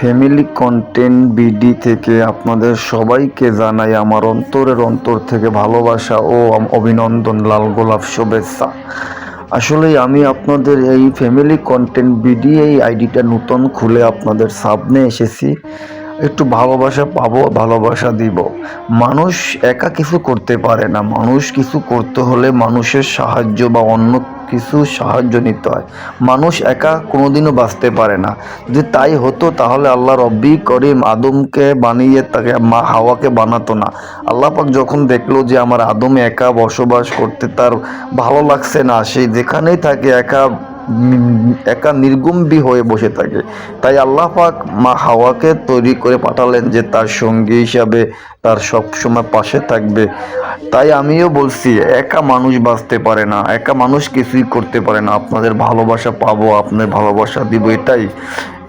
Family content BD থেকে আপনাদের সবাইকে জানাই আমার অন্তরের অন্তর থেকে ভালোবাসা ও অভিনন্দন, লাল গোলাপ শুভেচ্ছা। আসলে আমি আপনাদের এই ফ্যামিলি কন্টেন্ট বিডি এই আইডিটা নতুন খুলে আপনাদের সামনে এসেছি। একটু ভালোবাসা পাবো, ভালোবাসা দিব। মানুষ একা কিছু করতে পারে না। মানুষ কিছু করতে হলে মানুষের সাহায্য বা অন্য কিছু সাহায্য নিতে হয়। মানুষ একা কোনোদিনও বাঁচতে পারে না। যদি তাই হতো, তাহলে আল্লাহ রব্বি করিম আদমকে বানিয়ে তাকে, মা হাওয়াকে বানাতো না। আল্লাহ পাক যখন দেখল যে আমার আদম একা বসবাস করতে তার ভালো লাগছে না সেই যেখানেই থাকে একা একা নির্গুম্বি হয়ে বসে থাকে। তাই আল্লাহ পাক মা হাওয়াকে তৈরি করে পাঠালেন যে তার সঙ্গী হিসাবে তার সব সময় পাশে থাকবে। তাই আমিও বলছি, একা মানুষ বাঁচতে পারে না, একা মানুষ কিছুই করতে পারে না। আপনাদের ভালোবাসা পাবো, আপনাদের ভালোবাসা দিব, এটাই।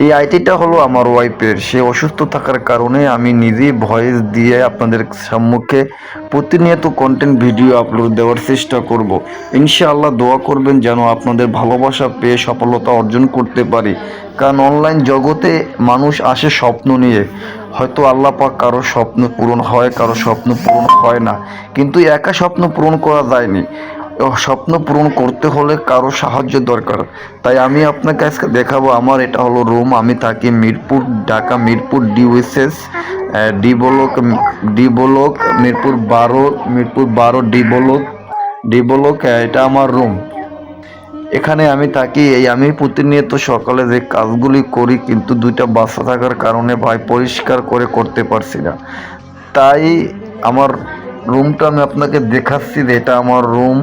এই আইটিটা হলো আমার ওয়াইফের। সে অসুস্থ থাকার কারণে আমি নিজেই ভয়েস দিয়ে আপনাদের সম্মুখে প্রতিনিয়ত কন্টেন্ট ভিডিও আপলোড দেওয়ার চেষ্টা করব। ইনশাআল্লাহ দোয়া করবেন যেন আপনাদের ভালোবাসা পেয়ে সফলতা অর্জন করতে পারি। কারণ অনলাইন জগতে মানুষ আসে স্বপ্ন নিয়ে। হয়তো আল্লাহ পাক কারও স্বপ্ন পূরণ হয়, কারও স্বপ্ন পূরণ হয় না। কিন্তু একা স্বপ্ন পূরণ করা যায়নি। স্বপ্ন পূরণ করতে হলে কারও সাহায্য দরকার। তাই আমি আপনাকে আজকে দেখাবো, আমার এটা হলো রুম। আমি থাকি Mirpur, Dhaka Mirpur ডিউএসএস D block D block Mirpur বারো মিরপুর বারো ডি ব্লক ডি ব্লক এটা আমার রুম। এখানে আমি থাকি, এই আমি প্রতিনিয়ত সকালে যে কাজগুলি করি কিন্তু দুইটা বাচ্চা থাকার কারণে ভাই পরিষ্কার করে করতে পারছি না। তাই আমার রুমটা আমি আপনাকে দেখাচ্ছি যে এটা আমার রুম,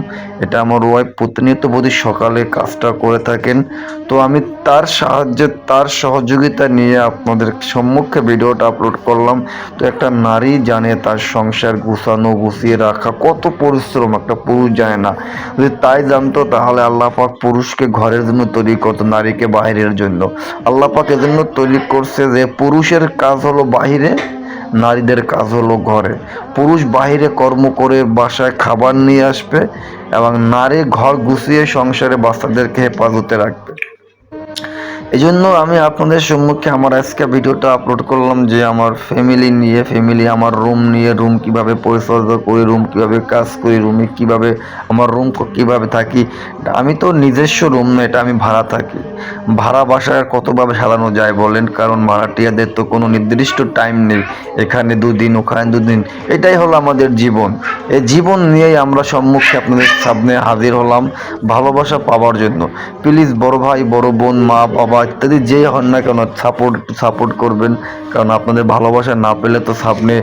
এটা আমার ওয়াইফ প্রতিনিয়ত বোধ সকালে কাজটা করে থাকেন। তো আমি তার সাহায্যে, তার সহযোগিতা নিয়ে আপনাদের সম্মুখে ভিডিওটা আপলোড করলাম। তো একটা নারী জানে তার সংসার গুছানো, গুছিয়ে রাখা, কত পরিশ্রম, একটা পুরুষ জানে না। যদি তাই জানতো, তাহলে আল্লাহ পাক পুরুষকে ঘরের জন্য তৈরি করতো, নারীকে বাহিরের জন্য। আল্লাহ পাক এজন্য তৈরি করছে যে পুরুষের কাজ হলো বাহিরে নারীদের কাজ হলো ঘরে। পুরুষ বাহিরে কর্ম করে বাসায় খাবার নিয়ে আসবে এবং নারী ঘর গুছিয়ে সংসারে বাচ্চাদেরকে হেফাজতে রাখবে। এই জন্য আমি আপনাদের সম্মুখে আমার আজকে ভিডিওটা আপলোড করলাম যে আমার ফ্যামিলি নিয়ে ফ্যামিলি আমার রুম নিয়ে রুম কীভাবে পরিচর্যা করি রুম কীভাবে কাজ করি রুমে কীভাবে আমার রুম কীভাবে থাকি। আমি তো নিজস্ব রুম না, এটা আমি ভাড়া থাকি। ভাড়া বাসায় কতভাবে সাজানো যায় বলেন? কারণ ভাড়াটিয়াদের তো কোনো নির্দিষ্ট টাইম নেই, এখানে দুদিন, ওখানে দুদিন। এটাই হলো আমাদের জীবন। এই জীবন নিয়েই আমরা সম্মুখে আপনাদের সামনে হাজির হলাম ভালোবাসা পাওয়ার জন্য। প্লিজ বড় ভাই, বড় বোন, মা, বাবা ইত্যাদি যেই হন না কেন সাপোর্ট সাপোর্ট করবেন। কারণ আপনাদের ভালোবাসা না পেলে তো সামনে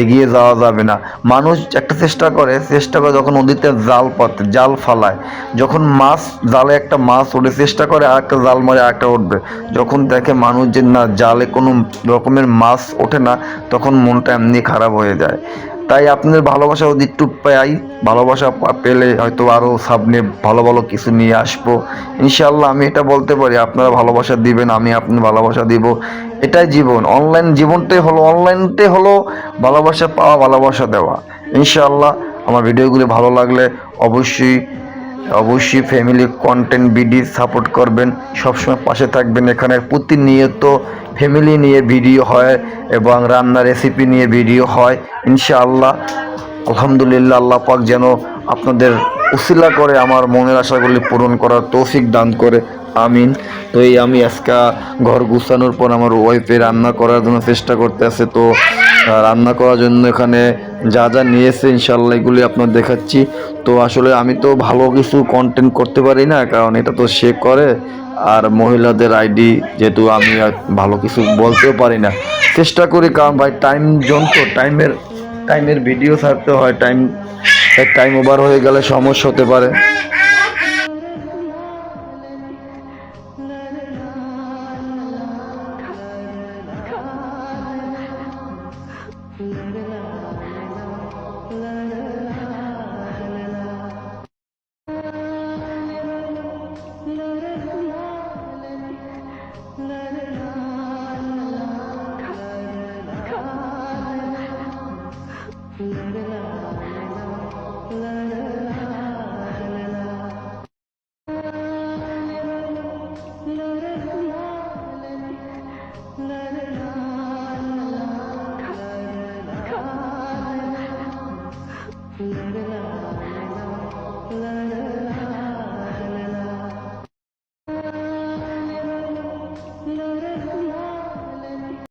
এগিয়ে যাওয়া যাবে না। মানুষ একটা চেষ্টা করে চেষ্টা করে যখন নদীতে জাল পাতে, জাল ফালায়, যখন মাছ, জালে একটা মাছ ওঠে, চেষ্টা করে আর একটা জাল মারে একটা উঠবে। যখন দেখে মানুষ যে না, জালে কোনো রকমের মাছ ওঠে না, তখন মনটা এমনি খারাপ হয়ে যায়। তাই আপনাদের ভালোবাসা একটু পাই। ভালোবাসা পেলে হয়তো আরও সামনে ভালো ভালো কিছু নিয়ে আসব। ইনশাল্লাহ আমি এটা বলতে পারি, আপনারা ভালোবাসা দিবেন, আমি আপনার ভালোবাসা দিব। এটাই জীবন। অনলাইন জীবনটাই হলো অনলাইনটাই হলো ভালোবাসা পাওয়া, ভালোবাসা দেওয়া। ইনশাল্লাহ আমার ভিডিওগুলি ভালো লাগলে অবশ্যই অবশ্যই ফ্যামিলি কন্টেন্ট বিডি সাপোর্ট করবেন। সবসময় পাশে থাকবেন এখানে। প্রতিনিয়ত ফ্যামিলি নিয়ে ভিডিও হয় এবং রান্না রেসিপি নিয়ে ভিডিও হয়। ইনশাআল্লাহ, আলহামদুলিল্লাহ, আল্লাহ পাক যেন আপনাদের উসিলা করে আমার মনের আশাগুলি পূরণ করার তৌফিক দান করে। আমিন। তো এই আমি আজকে ঘর গুছানোর পর আমার ওয়াইফে রান্না করার জন্য চেষ্টা করতে আছে। তো রান্না করার জন্য এখানে যা যা নিয়েছে ইনশাল্লাহ এগুলি আপনার দেখাচ্ছি। তো আসলে আমি তো ভালো কিছু কন্টেন্ট করতে পারি না, কারণ এটা তো সে করে। আর মহিলাদের আইডি যেহেতু আমি ভালো কিছু বলতেও পারি না। চেষ্টা করি, কারণ ভাই টাইম জন তো টাইমের টাইমের ভিডিও ছাড়তে হয় টাইম এর টাইম ওভার হয়ে গেলে সমস্যা হতে পারে। La la la la la la la